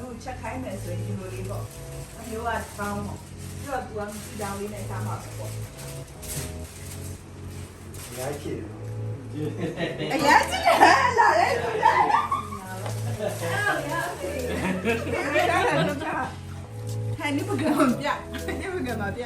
သူချက်ခိုင်းမယ်ဆိုရင်ဒီလိုလေးပေါ့အမျိုးကပေါင်းပေါ့ပြီးတော့သူကစီတောင်းလေးနဲ့စားမှာပေါ့ရိုက်ချင်အရင်ကြည့်ရလာလေသူလာဟဲ့နိပကံပြနိပကံမပြ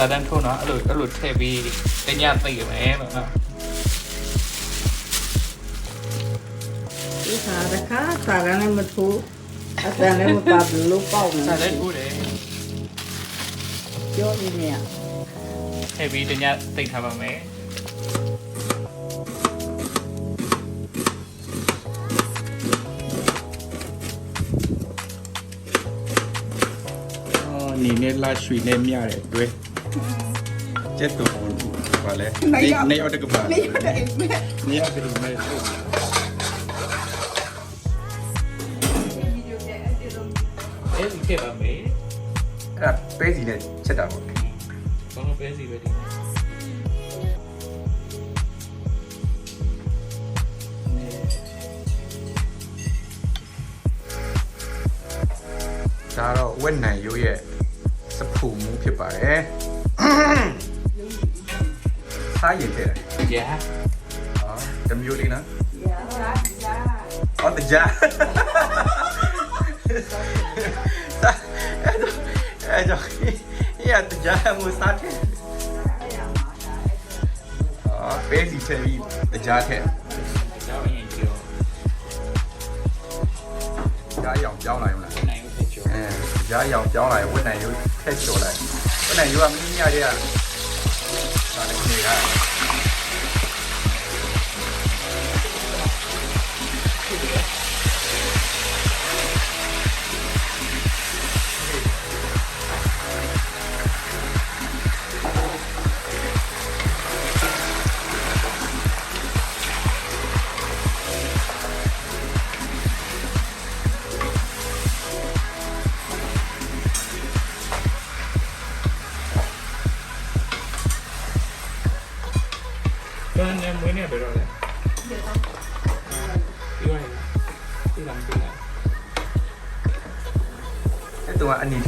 စာတန်းထိုးနော်အဲ့လိုအဲ့လိုထည့်ပြီးတညသိရမယ်လို့နော်ဒီစားတခါစားရမ်းမထိုးအတန်လည်းမပါဘူးလို့ပေါ့နေစာတန်းထိုးတယ်ပြောနေရထည့်ပြီးတညသိထားပါမယ်အော်နေနဲ့လာရွှေနဲ့မြတဲ့တွေ့ ကျက်တော့ဘာလဲနေရောက်တဲ့ကပါနေရတယ်မဲနေရောက်တဲ့မဲ့ဗီဒီယိုတဲ့အဲ့ဒီလိုအဲ့ဒီထည့်ပါမယ်အဲ့ပဲစီနဲ့ချက်တာပေါ့ဘာလို့ပဲစီပဲဒီဒါတော့ဝက်နံရိုးရဲ့စဖူမှုဖြစ်ပါတယ် Thái gì kìa? Dạ. Ờ, Đó, chấm vô đi nữa. Dạ, dạ Có ờ, tình giá Ê, trời. Dạ, tình giá mua sát thế ờ, Đó, bé gì thế đi. Tình giá thế Giá dòng cháu này không nè Giá dòng cháu này, cái này, cái chỗ này. Cái này vô ăn với nhau đi à. trying to clear out.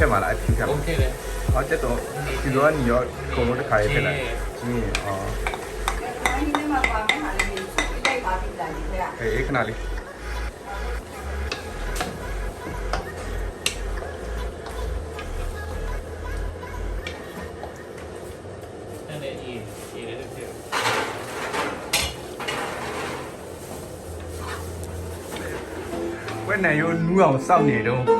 တော့အနီထက်မှာလားအဖြူထက် โอ မှာ เคလေ ဟောတက်တော့ဒီလိုကနေရောကိုလိုတစ်ခါရေးထည့်လိုက်ရှင်းအော် အဲ့ဒီမှာပါမယ်ဟာလေးကိုလိုက်ပါပြီလားဒီက အေးခဏလေး အဲ့ဒါအေးအေးလည်းဖြစ် ဝက်နံရိုးနူးအောင်စောင့်နေတော့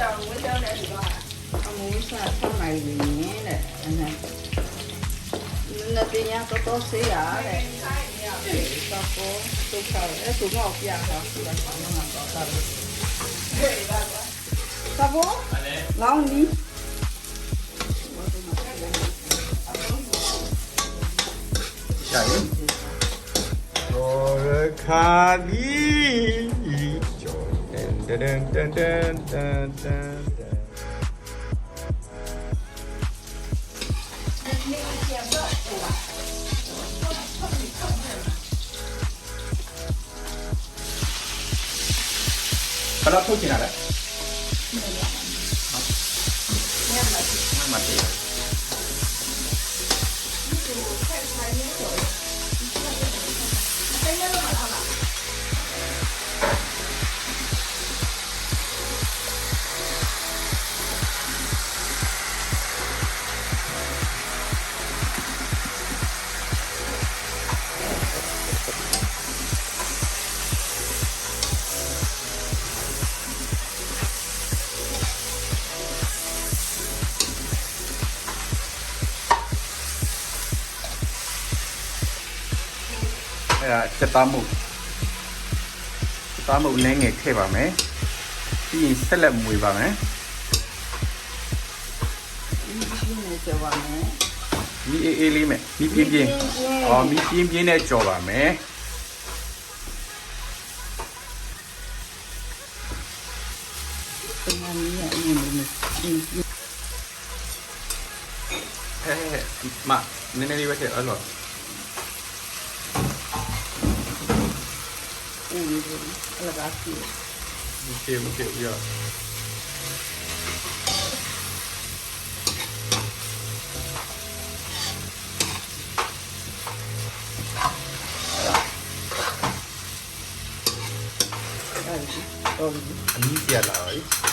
ကတော့ဝယ်တော့တယ်ဒီတော့အမိုးစားဆောင်းလိုက်နေတယ်အဲ့ဒါနတ်တင်ရတော့တော့ဆေးရတဲ့ဆိုင်နေရတော့ကိုတုတ်ထားတယ်သူမောက်ပြတာသူကဆောင်းမှာတော့တာသဘောအဲ့လေလောင်းနီရှာရင်ရောရခါဒီကျော် テレンテンテンテンテンテンからときなら。 စက်သားမှုစက်သားမှုနည်းငယ်ထည့်ပါမယ်ပြီးရင်ဆက်လက်မွေပါမယ် ဒီနေကြောပါမယ် မီအေးအေးလေးမဲ့မီပြင်းပြင်းအော်မီပြင်းပြင်းနဲ့ကြော်ပါမယ် ဒီမှာနေရနေနေ ဟဲ့မနည်းနည်းလေးပဲထည့်အဲ့လို में ये लगा के save save या Ini dia lah.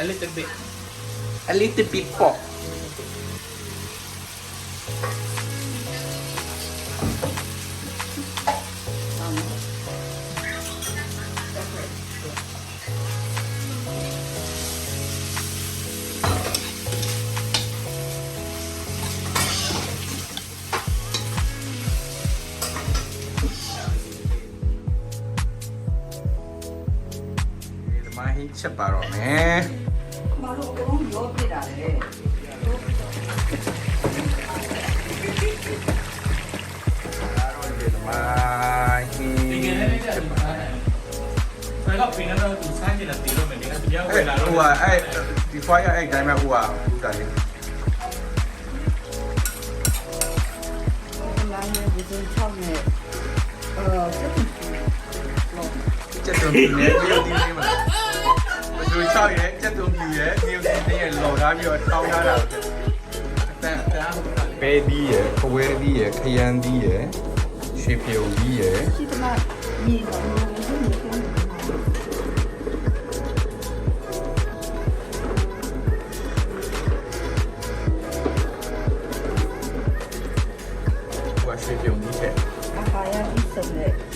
A little bit. A little bit po. Chaparone. အဲ့ယ်လာဟိုတော့ကအဲ့ဒီ fire အဲ့တိုင်းမှာဟိုကဟိုတာလေလာနေဒီလိုချောင်းနဲ့အဲစက်ချက်တုံးပြင်းနေပြီးတော့ဒီနေ့မှာဘယ်လိုချောက်ရဲချက်တုံးပြင်းရဲဒီလိုဒီနေ့လော်ထားပြီးတော့ထောင်းထားတာတန်တန်ဟုတ်တာလေပဲဒီရယ်ခွဲဒီရယ်ခရမ်းဒီရယ်ရွှေပြုံဒီရယ်ရှိသမားညီတော် たちで。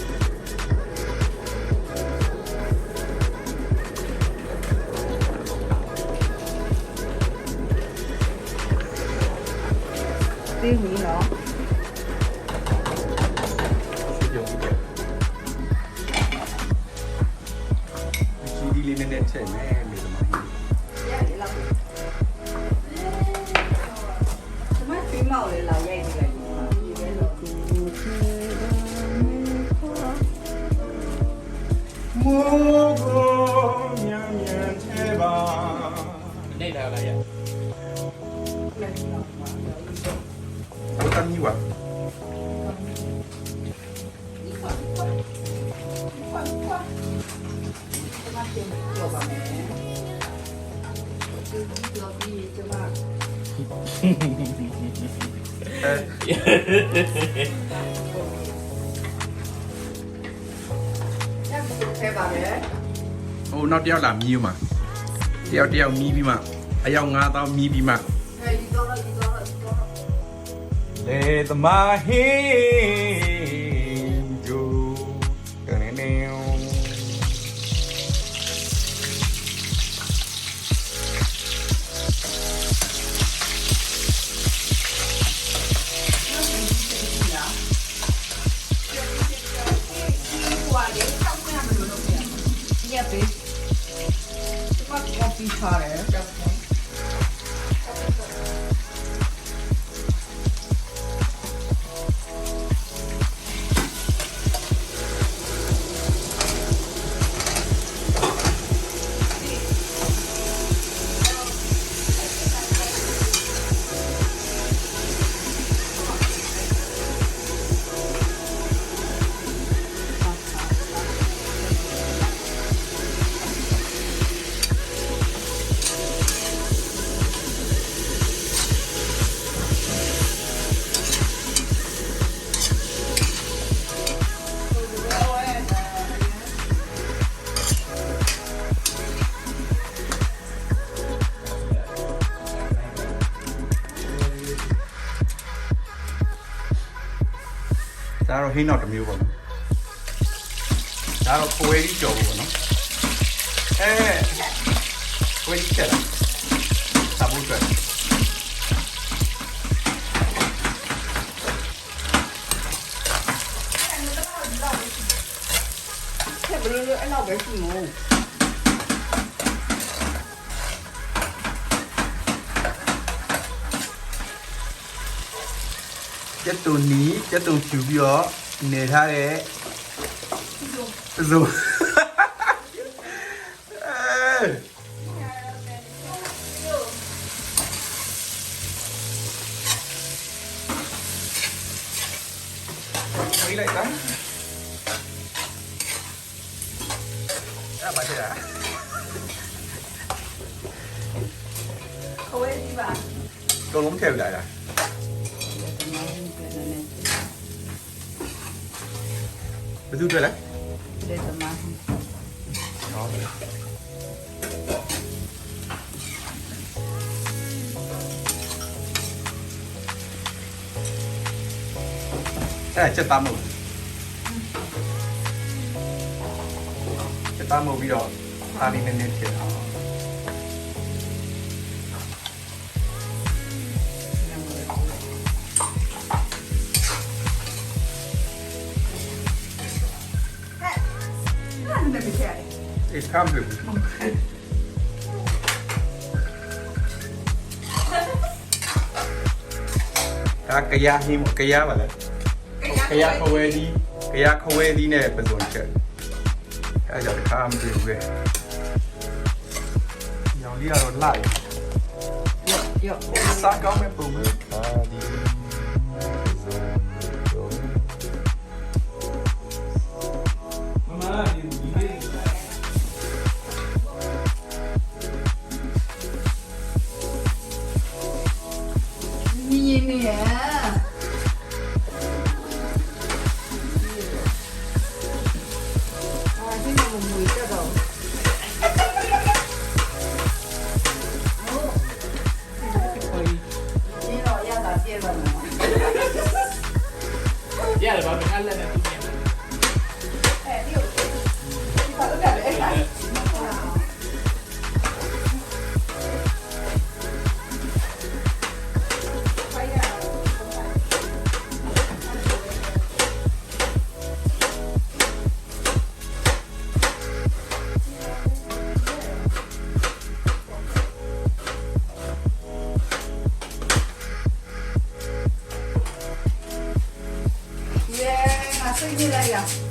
Whoa. နောက်တစ်ယောက်လာမီးဦးမှာတယောက်တယောက်မီးပြီးမှအယောက်9000မီးပြီးမှအဲဒီတော့ဒီတော့ဒီတော့လေသမားဟ ဟင်းတော့တစ်မျိုးပေါ့နော်ဒါတော့ခွဲပြီးကြော်ဖို့ပေါ့နော်အဲခွဲပြီးချက်လာစာဖို့အတွက်ဆက်ဘလို့လို့အဲ့လောက်ပဲရှိမို့ကျက်တုံနီကျက်တုံဖြူပြီးတော့ để tha để dùng. အဲ့ချက်သားမဟုတ်ချက်သားမဟုတ်ပြီးတော့အားလေးနည်းနည်းထည့်အောင် အေးခမ်းပြီဒါကရဟင်းကရပါလားက ရခဝဲဒီကရခဝဲဒီနဲ့ပဇွန်ချက်အဲကြောင့်ခမ်းပြီပဲရောင်လေးကတော့လိုက် ရော့ စားကောင်းမဲ့ပုံပဲအာဒီဇွန်ဇွန် မမဒီဒီလေး Cây.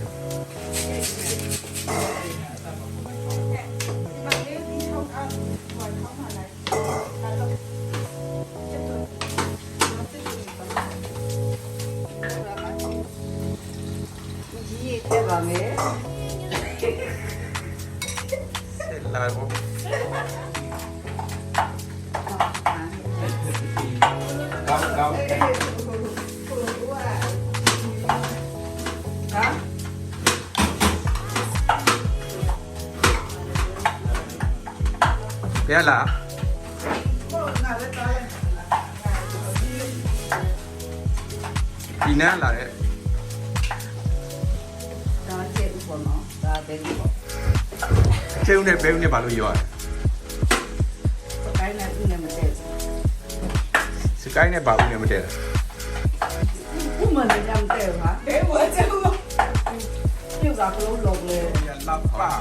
ဒီနန်းလာတဲ့ဒါကျဲဥပေါ်နော်ဒါဘယ်လိုပေါ့ကျဲဥနဲ့ဘဲဥနဲ့ဘာလို့ရွာလဲစကိုင်းနဲ့ဥနဲ့မတည့်စကိုင်းနဲ့ဘာဥနဲ့မတည့်လားဥမနဲ့ကမတည့်ပါဘဲဝါကျဲဥပြုတ်တာကလုံးလုံးလေလာပါ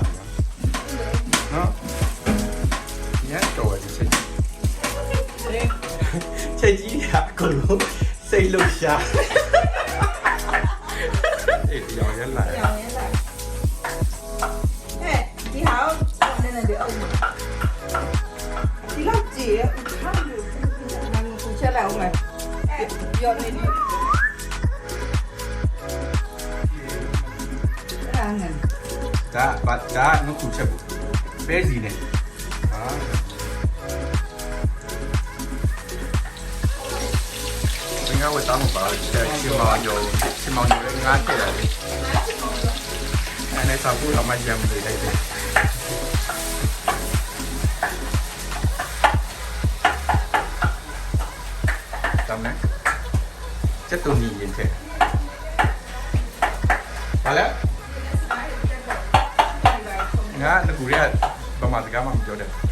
နော်ညံ့တော်ရဲ့ချက်ကြီးချက်ကြီးကအကုန်လုံး စိတ်လှုပ်ရှားအေးရောင်ရက်လာရောင်ရက်လာဟဲ့ဒီဟာကိုနည်းနည်းလေးအုပ်ဒီလောက်ကြည့်ရဟာဘူးချက်လိုက်အောင်မယ်ပြောနေနေဒါငါဒါဘာဒါငါခုချက်ဘူးပဲစီနေဟာ 解會打紅包？即係切望做，切望做啲呃啲人。誒，你受苦諗乜嘢唔理你哋？咁咧，即係到年年嘅。好啦，啱，你估啲係，到晚時間冇做嘅。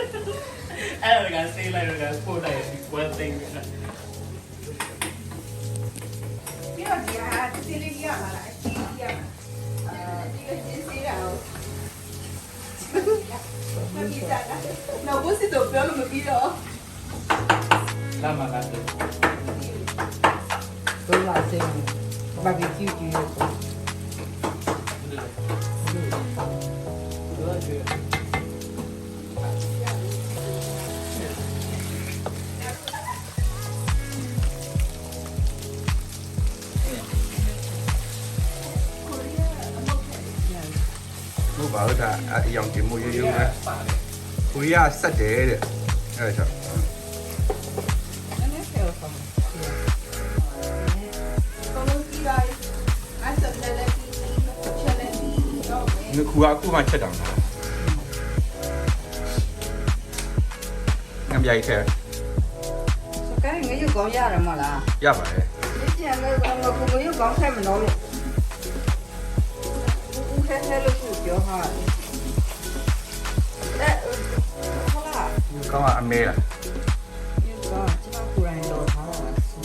Wala você one thing. Naubos ito, pero lumabiro. Lama ka ito. Ito lang sa'yo. Barbecue, kaya se Ito lang. ဘာလို့ဒါအယောင်တင်မှုရိုးရိုးလဲကိုရဆက်တယ်တဲ့အဲ့ဒါငခုအခုမှချက်တောင်တာငါပြိုက်ခဲ့ဆိုကဲငရုတ်ကောင်းရရမလားရပါတယ်ဒီကျန်ငရုတ်ကောင်းငါကိုငရုတ်ကောင်းခဲ့မလို့ဦးခဲခဲလို့ はいえほらゆかは雨だゆか一番くらいの花だし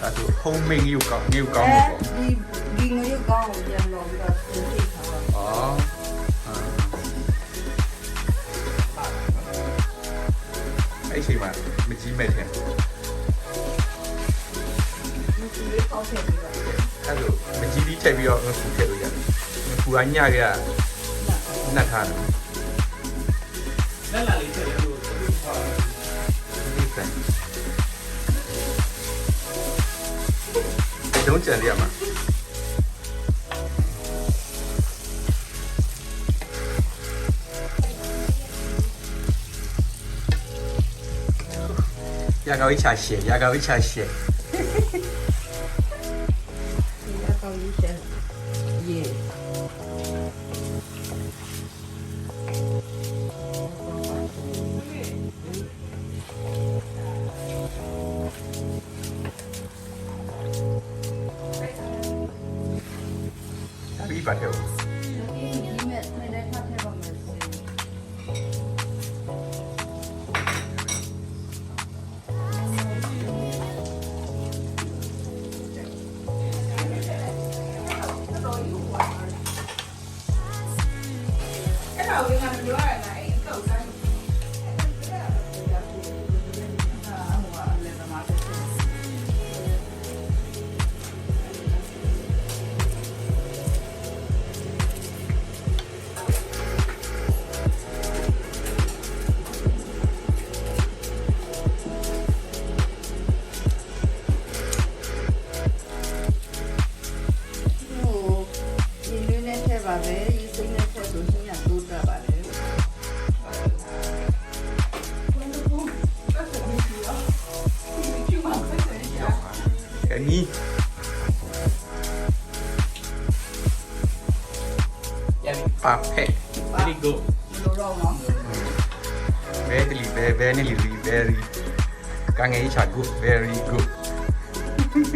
あと後面ゆかゆかもえリリンゴゆかを見るのが好きああ à? ờ, à, ờ. ờ. ấy gì mà mình chỉ mệt hả? Mình chỉ có thể đi vào. À rồi, mình chỉ đi chạy video nó cũng thể được vậy. ငါကူထည့်လို့ရတယ်ငါကူကညရနတ်ထားတယ်လက်လာလေးထည့်ရလို့သူ့ခေါ်ဒီစံဒီတော့ကြံရမှာရကောင်းချာရှေရကောင်းချာရှေ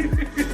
you.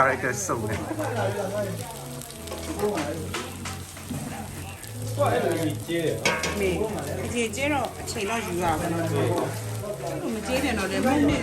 character စုံတယ်မေဒီကျေတော့အချိန်တော့ယူရပါတော့ဘယ်လိုမကျေးနဲ့တော့လည်းမဟုတ်နဲ့